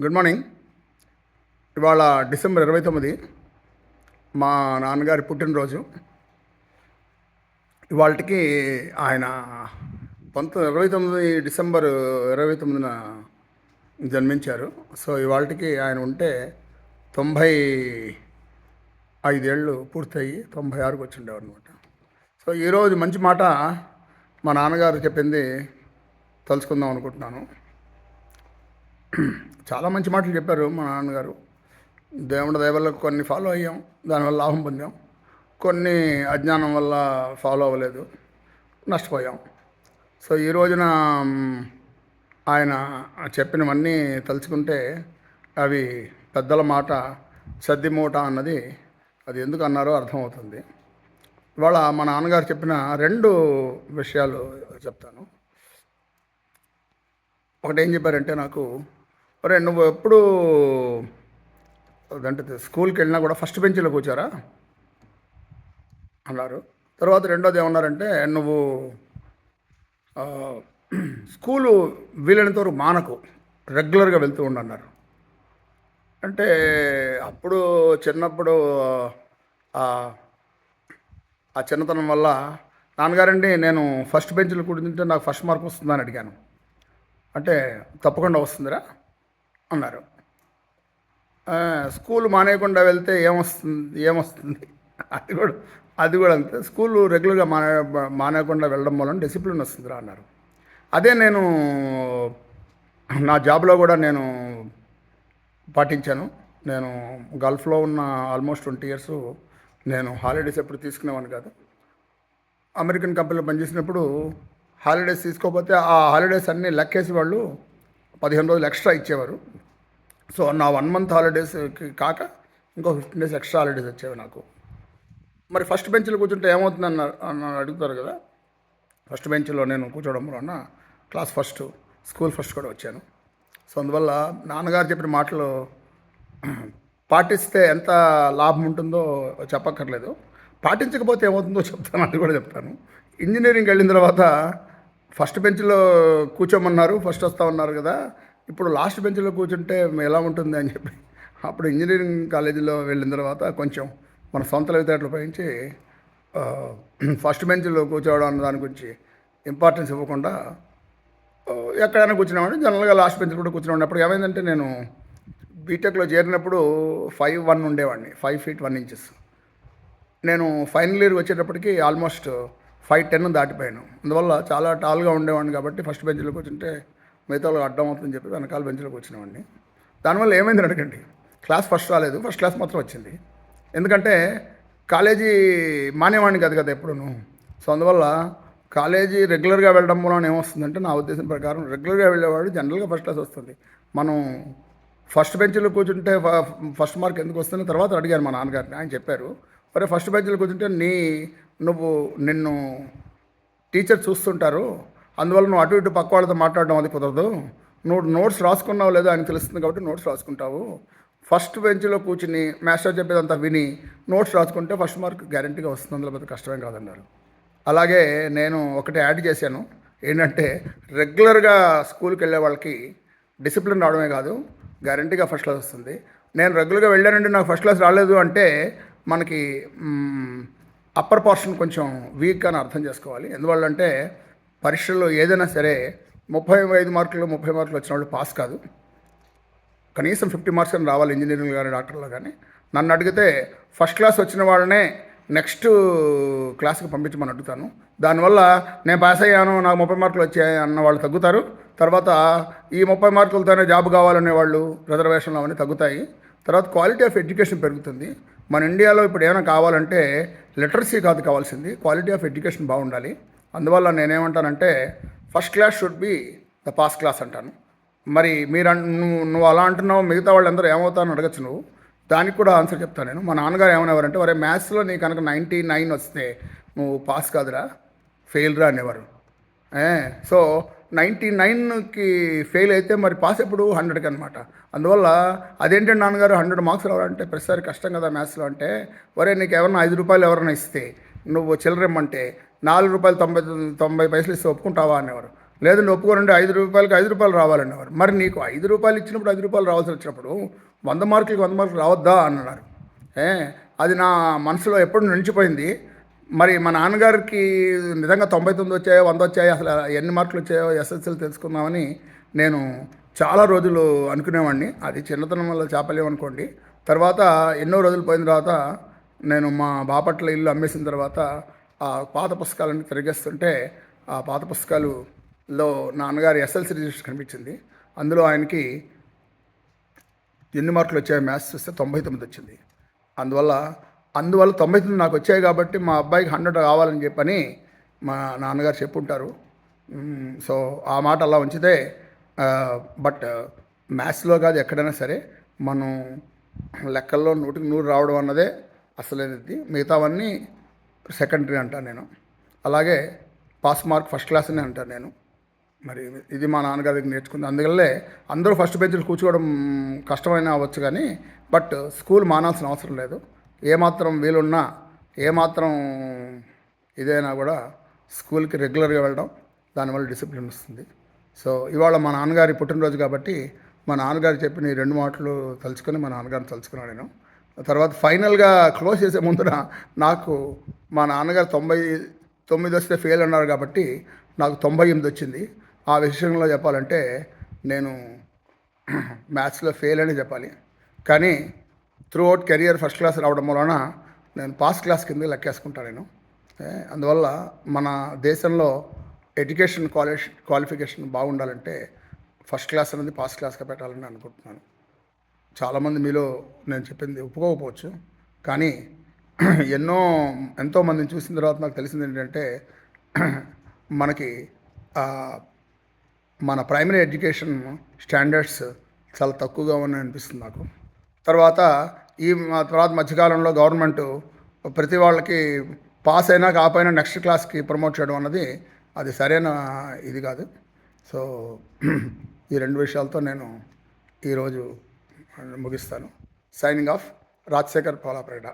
Good morning. ఇవాళ December ఇరవై తొమ్మిది మా నాన్నగారి పుట్టినరోజు. ఇవాళకి ఆయన పంతొమ్మిది ఇరవై తొమ్మిది డిసెంబర్ ఇరవై తొమ్మిదిన జన్మించారు. సో ఇవాళకి ఆయన ఉంటే తొంభై ఐదేళ్ళు పూర్తయి తొంభై ఆరుకు వచ్చిండేవారు అనమాట సో ఈరోజు మంచి మాట మా నాన్నగారు చెప్పింది తలుచుకుందాం అనుకుంటున్నాను. చాలా మంచి మాటలు చెప్పారు మా నాన్నగారు. దేవుడి దయ కొన్ని ఫాలో అయ్యాం దానివల్ల లాభం పొందాం. కొన్ని అజ్ఞానం వల్ల ఫాలో అవ్వలేదు నష్టపోయాం. సో ఈ రోజున ఆయన చెప్పినవన్నీ తలుచుకుంటే అవి పెద్దల మాట సద్ది మూట అన్నది అది ఎందుకు అన్నారో అర్థమవుతుంది. ఇవాళ మా నాన్నగారు చెప్పిన రెండు విషయాలు చెప్తాను. ఒకటి ఏం చెప్పారంటే నాకు ఒరే నువ్వు ఎప్పుడు అంటే స్కూల్కి వెళ్ళినా కూడా ఫస్ట్ బెంచ్లో కూర్చారా? అన్నారు. తర్వాత రెండోది ఏమన్నారంటే నువ్వు స్కూలు వీలైనంత వరకు మానకు రెగ్యులర్గా వెళ్తూ ఉండన్నారు అంటే అప్పుడు చిన్నప్పుడు ఆ ఆ చిన్నతనం వల్ల నాన్నగారండి నేను ఫస్ట్ బెంచ్లో కూర్చుంటే నాకు ఫస్ట్ మార్క్ వస్తుందని అడిగాను. అంటే తప్పకుండా వస్తుందిరా? అన్నారు స్కూల్ మానేయకుండా వెళ్తే ఏమొస్తుంది ఏమొస్తుంది? అది కూడా అది కూడా అంతే. స్కూల్ రెగ్యులర్గా మానే మానేయకుండా వెళ్ళడం వలన డిసిప్లిన్ వస్తుందిరా అన్నారు. అదే నేను నా జాబ్లో కూడా నేను పాటించాను. నేను గల్ఫ్లో ఉన్న ఆల్మోస్ట్ ట్వంటీ ఇయర్స్ నేను హాలిడేస్ ఎప్పుడు తీసుకునేవాను కాదు. అమెరికన్ కంపెనీలో పనిచేసినప్పుడు హాలిడేస్ తీసుకోకపోతే ఆ హాలిడేస్ అన్నీ లెక్కేసి వాళ్ళు పదిహేను రోజులు ఎక్స్ట్రా ఇచ్చేవారు. సో నా వన్ మంత్ హాలిడేస్కి కాక ఇంకో ఫిఫ్టీన్ డేస్ ఎక్స్ట్రా హాలిడేస్ వచ్చేవి నాకు. మరి ఫస్ట్ బెంచ్లో కూర్చుంటే ఏమవుతుంది అన్న అడుగుతారు కదా? ఫస్ట్ బెంచ్లో నేను కూర్చోవడం వలన క్లాస్ ఫస్ట్ స్కూల్ ఫస్ట్ కూడా వచ్చాను. సో అందువల్ల నాన్నగారు చెప్పిన మాటలు పాటిస్తే ఎంత లాభం ఉంటుందో చెప్పక్కర్లేదు. పాటించకపోతే ఏమవుతుందో చెప్తాను అది కూడా చెప్తాను. ఇంజనీరింగ్ వెళ్ళిన తర్వాత ఫస్ట్ బెంచ్లో కూర్చోమన్నారు ఫస్ట్ వస్తా ఉన్నారు కదా? ఇప్పుడు లాస్ట్ బెంచ్లో కూర్చుంటే ఎలా ఉంటుంది అని చెప్పి అప్పుడు ఇంజనీరింగ్ కాలేజీలో వెళ్ళిన తర్వాత కొంచెం మన సొంత లవితేటలు ఉపయోగించి ఫస్ట్ బెంచ్లో కూర్చోవడం అన్న దాని గురించి ఇంపార్టెన్స్ ఇవ్వకుండా ఎక్కడైనా కూర్చున్నామంటే జనరల్గా లాస్ట్ బెంచ్ కూడా కూర్చున్నామండి అప్పుడు ఏమైందంటే నేను బీటెక్లో చేరినప్పుడు ఫైవ్ వన్ ఉండేవాడిని ఫైవ్ ఫీట్ వన్ ఇంచెస్. నేను ఫైనల్ ఇయర్ వచ్చేటప్పటికి ఆల్మోస్ట్ ఫైవ్ టెన్ దాటిపోయాను. అందువల్ల చాలా టాల్గా ఉండేవాడిని కాబట్టి ఫస్ట్ బెంచ్లో కూర్చుంటే మిగతా వాళ్ళకి అడ్డం అవుతుందని చెప్పి వెనకాల బెంచ్లోకి కూర్చునేవాడిని దానివల్ల ఏమైంది అడగండి. క్లాస్ ఫస్ట్ రాలేదు. ఫస్ట్ క్లాస్ మాత్రం వచ్చింది. ఎందుకంటే కాలేజీ మానేవాడిని కాదు కదా ఎప్పుడూను. సో అందువల్ల కాలేజీ రెగ్యులర్గా వెళ్ళడం మూలన ఏమొస్తుందంటే నా ఉద్దేశం ప్రకారం రెగ్యులర్గా వెళ్ళేవాడు జనరల్గా ఫస్ట్ క్లాస్ వస్తుంది. మనం ఫస్ట్ బెంచ్లో కూర్చుంటే ఫ- ఫస్ట్ మార్క్ ఎందుకు వస్తుంది? తర్వాత అడిగారు మా నాన్నగారిని. ఆయన చెప్పారు మరి ఫస్ట్ బెంచ్లో కూర్చుంటే నీ నువ్వు నిన్ను టీచర్ చూస్తుంటారు అందువల్ల నువ్వు అటు ఇటు పక్క వాళ్ళతో మాట్లాడడం అది కుదరదు. నువ్వు నోట్స్ రాసుకున్నావు లేదో ఆయన తెలుస్తుంది కాబట్టి నోట్స్ రాసుకుంటావు. ఫస్ట్ బెంచ్లో కూర్చుని మాస్టర్ చెప్పేదంతా విని నోట్స్ రాసుకుంటే ఫస్ట్ మార్క్ గ్యారంటీగా వస్తుంది. అందులో పెద్ద కష్టమే కాదన్నారు. అలాగే నేను ఒకటి యాడ్ చేశాను. ఏంటంటే రెగ్యులర్గా స్కూల్కి వెళ్ళే వాళ్ళకి డిసిప్లిన్ రావడమే కాదు గ్యారంటీగా ఫస్ట్ క్లాస్ వస్తుంది. నేను రెగ్యులర్గా వెళ్ళానంటే నాకు ఫస్ట్ క్లాస్ రాలేదు అంటే మనకి అప్పర్ పోర్షన్ కొంచెం వీక్ అని అర్థం చేసుకోవాలి. ఎందువల్ల అంటే పరీక్షల్లో ఏదైనా సరే ముప్పై ఐదు మార్కులు ముప్పై మార్కులు వచ్చిన వాళ్ళు పాస్ కాదు. కనీసం ఫిఫ్టీ మార్క్స్ అని రావాలి ఇంజనీరింగ్ కానీ డాక్టర్లో కానీ. నన్ను అడిగితే ఫస్ట్ క్లాస్ వచ్చిన వాళ్ళనే నెక్స్ట్ క్లాస్కి పంపించమని అడుగుతాను. దానివల్ల నేను పాస్ అయ్యాను నాకు ముప్పై మార్కులు వచ్చాయి అన్న వాళ్ళు తగ్గుతారు. తర్వాత ఈ ముప్పై మార్కులతోనే జాబ్ కావాలనే వాళ్ళు రిజర్వేషన్లు అవన్నీ తగ్గుతాయి. తర్వాత క్వాలిటీ ఆఫ్ ఎడ్యుకేషన్ పెరుగుతుంది. మన ఇండియాలో ఇప్పుడు ఏమైనా కావాలంటే లిటరసీ కాదు కావాల్సింది. క్వాలిటీ ఆఫ్ ఎడ్యుకేషన్ బాగుండాలి. అందువల్ల నేనేమంటానంటే first class should be the pass class అంటాను. మరి మీరు అన్- నువ్వు నువ్వు అలా అంటున్నావు మిగతా వాళ్ళందరూ ఏమవుతారని అడగచ్చు నువ్వు. దానికి కూడా ఆన్సర్ చెప్తాను నేను. మా నాన్నగారు ఏమనేవారంటే వరే మ్యాథ్స్లో నీ కనుక నైంటీ నైన్ వస్తే నువ్వు పాస్ కాదురా ఫెయిల్ రా అనేవారు. ఏ, సో నైంటీ నైన్కి ఫెయిల్ అయితే మరి పాస్ ఎప్పుడు? హండ్రెడ్కి అనమాట అందువల్ల అదేంటంటే నాన్నగారు హండ్రెడ్ మార్క్స్ రావాలంటే ప్రతిసారి కష్టం కదా మ్యాథ్స్లో అంటే వరే నీకు ఎవరన్నా ఐదు రూపాయలు ఎవరైనా ఇస్తే నువ్వు చిల్లరమ్మంటే నాలుగు రూపాయలు తొంభై తొంభై పైసలు ఇస్తే ఒప్పుకుంటావా అనేవారు లేదంటే ఒప్పుకోనండి ఐదు రూపాయలకి ఐదు రూపాయలు రావాలనేవారు మరి నీకు ఐదు రూపాయలు ఇచ్చినప్పుడు ఐదు రూపాయలు రావాల్సి వచ్చినప్పుడు వంద మార్కులకి వంద మార్కులు రావద్దా అన్నారు ఏ అది నా మనసులో ఎప్పుడు నిలిచిపోయింది. మరి మా నాన్నగారికి నిజంగా తొంభై తొమ్మిది వచ్చాయో వంద వచ్చాయో అసలు ఎన్ని మార్కులు వచ్చాయో ఎస్ఎస్ఎల్ తెలుసుకుందామని నేను చాలా రోజులు అనుకునేవాడిని. అది చిన్నతనం వల్ల చేపలేం అనుకోండి. తర్వాత ఎన్నో రోజులు పోయిన తర్వాత నేను మా బాపట్ల ఇల్లు అమ్మేసిన తర్వాత ఆ పాత పుస్తకాలన్నీ తిరిగేస్తుంటే ఆ పాత పుస్తకాలులో నాన్నగారి ఎస్ఎల్సి రిజిస్టర్ కనిపించింది. అందులో ఆయనకి ఎన్ని మార్కులు వచ్చాయో మ్యాథ్స్ చూస్తే తొంభై తొమ్మిది వచ్చింది. అందువల్ల అందువల్ల తొంభై తొమ్మిది నాకు వచ్చాయి కాబట్టి మా అబ్బాయికి హండ్రెడ్ కావాలని చెప్పని మా నాన్నగారు చెప్పుంటారు. సో ఆ మాట అలా ఉంచితే బట్ మ్యాథ్స్లో కాదు ఎక్కడైనా సరే మనం లెక్కల్లో నూటికి నూరు రావడం అన్నదే అసలేనిది. మిగతావన్నీ సెకండరీ అంటాను నేను. అలాగే పాస్ మార్క్ ఫస్ట్ క్లాస్ అని అంటాను నేను. మరి ఇది మా నాన్నగారి దగ్గర నేర్చుకుంది. అందువల్లే అందరూ ఫస్ట్ బెంచ్లు కూర్చోవడం కష్టమైన అవ్వచ్చు కానీ బట్ స్కూల్ మానాల్సిన అవసరం లేదు. ఏమాత్రం వీలున్నా ఏమాత్రం ఇదైనా కూడా స్కూల్కి రెగ్యులర్గా వెళ్ళడం దానివల్ల డిసిప్లిన్ వస్తుంది. సో ఇవాళ మా నాన్నగారి పుట్టినరోజు కాబట్టి మా నాన్నగారు చెప్పిన ఈ రెండు మాటలు తలుచుకొని మా నాన్నగారిని తలుచుకున్నాను నేను. తర్వాత ఫైనల్గా క్లోజ్ చేసే ముందున నాకు మా నాన్నగారు తొంభై తొమ్మిది వస్తే ఫెయిల్ అన్నారు కాబట్టి నాకు తొంభై ఎనిమిది వచ్చింది. ఆ విషయంలో చెప్పాలంటే నేను మ్యాథ్స్లో ఫెయిల్ అని చెప్పాలి. కానీ throughout career first class రావడం వలన నేను పాస్ క్లాస్ కింద లెక్కేసుకుంటాను నేను. అందువల్ల మన దేశంలో ఎడ్యుకేషన్ క్వాలిఫికేషన్ బాగుండాలంటే ఫస్ట్ క్లాస్ అనేది పాస్ క్లాస్గా పెట్టాలని అనుకుంటున్నాను. చాలామంది మీలో నేను చెప్పింది ఒప్పుకోకపోవచ్చు. కానీ ఎన్నో ఎంతో మందిని చూసిన తర్వాత నాకు తెలిసింది ఏంటంటే మనకి మన ప్రైమరీ ఎడ్యుకేషన్ స్టాండర్డ్స్ చాలా తక్కువగా ఉన్నాయి అనిపిస్తుంది నాకు. తర్వాత ఈ తర్వాత మధ్యకాలంలో గవర్నమెంట్ ప్రతి వాళ్ళకి పాస్ అయినా కాపోయినా నెక్స్ట్ క్లాస్కి ప్రమోట్ చేయడం అన్నది అది సరైన ఇది కాదు. సో ఈ రెండు విషయాలతో నేను ఈరోజు ముగిస్తాను. Signing off Rajasekhar Palapareda.